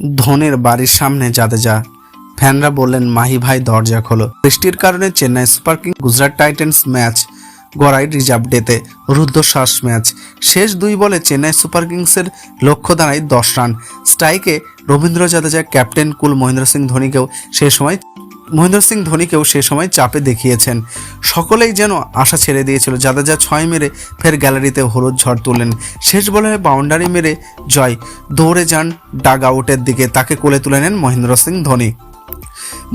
ধোনির বাড়ির সামনে জাদেজা ফ্যানরা বললেন, মাহি ভাই, দরজা খোলো। বৃষ্টির কারণে Chennai super king Gujarat titans match Gorai reserve ডেতে রুদ্ধশ্বাস ম্যাচ। শেষ দুই বলে চেন্নাই সুপার কিংসের লক্ষ্য দাঁড়ায় দশ রান। স্ট্রাইকে রবীন্দ্র জাদেজা, ক্যাপ্টেন কুল মহেন্দ্র সিং ধোনিকেও সে সময় মহেন্দ্র সিং ধোনিকেও সে সময় চাপে দেখিয়েছেন। সকলেই যেন আশা ছেড়ে দিয়েছিল জাদেজা ছয় মেরে ফের গ্যালারিতে হলুদ ঝড় তুললেন। শেষ বলে বাউন্ডারি মেরে জয়, দৌড়ে যান ডাগ আউটের দিকে, তাকে কোলে তুলে নেন মহেন্দ্র সিং ধোনি।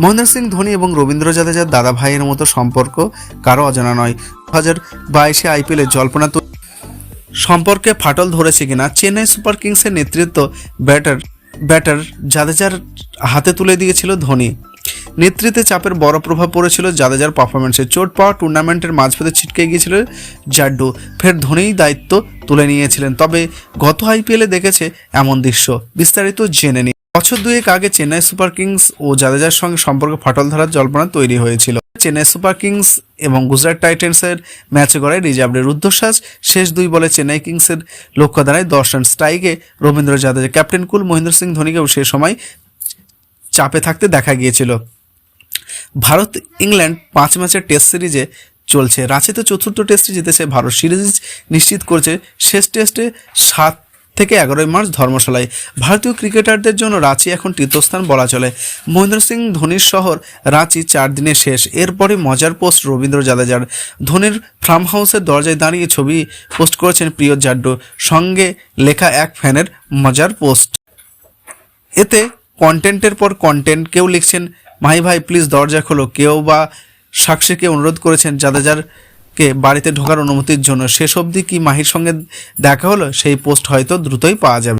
মহেন্দ্র সিং ধোনি এবং রবীন্দ্র জাদেজার দাদা ভাইয়ের মতো সম্পর্ক কারও অজানা নয়। দু হাজার বাইশে আইপিএলে জল্পনা সম্পর্কে ফাটল ধরেছে কিনা, চেন্নাই সুপার কিংসের নেতৃত্ব ব্যাটার ব্যাটার জাদেজার হাতে তুলে দিয়েছিল ধোনি। নেতৃত্বে চাপের বড় প্রভাব পড়েছিল জাদেজার পারফরমেন্সে চোট পাওয়া টুর্নামেন্টের মাঝপথে ছিটকে গিয়েছিল জাড্ডু। ফের ধোনিই দায়িত্ব তুলে নিয়েছিলেন। তবে গত আইপিএলে দেখেছে এমন দৃশ্য। বিস্তারিত জেনে নিই। বছর দুয়েক আগে চেন্নাই সুপার কিংস ও জাদেজার সঙ্গে সম্পর্ক ফাটল ধরার জল্পনা তৈরি হয়েছিল। চেন্নাই সুপার কিংস এবং গুজরাট টাইটেন্সের ম্যাচে গড়ায় রিজার্ভের রুদ্ধশ্বাস শেষ দুই বলে চেন্নাই কিংসের লক্ষ্য দাঁড়ায় দশ রান স্ট্রাইকে রবীন্দ্র জাদেজা ক্যাপ্টেন কুল মহেন্দ্র সিং ধোনিকেও সে সময় চাপে থাকতে দেখা গিয়েছিল। ভারত ইংল্যান্ড পাঁচ ম্যাচের টেস্ট সিরিজে চলছে। রাঁচিতে চতুর্থ টেস্টে জিতেছে ভারত। সিরিজ নিশ্চিত করেছে শেষ টেস্টে সাত থেকে এগারোই মার্চ ধর্মশালায়। ভারতীয় ক্রিকেটারদের জন্য রাঁচি এখন তীর্থস্থান বলা চলে। মহেন্দ্র সিং ধোনির শহর রাঁচি চার দিনে শেষ। এরপরে মজার পোস্ট রবীন্দ্র জাদেজার। ধোনির ফার্ম হাউসের দরজায় দাঁড়িয়ে ছবি পোস্ট করেছেন প্রিয় জাড্ডু। সঙ্গে লেখা এক ফ্যানের মজার পোস্ট। এতে কন্টেন্টের পর কন্টেন্ট কেউ লিখছেন মাহি ভাই প্লিজ দরজা খোলো। কেউ বা সাক্ষীকে অনুরোধ করেছেন জাদেজারকে বাড়িতে ঢোকার অনুমতির জন্য। শেষ অবধি কি মাহির সঙ্গে দেখা হলো? সেই পোস্ট হয়তো দ্রুতই পাওয়া যাবে।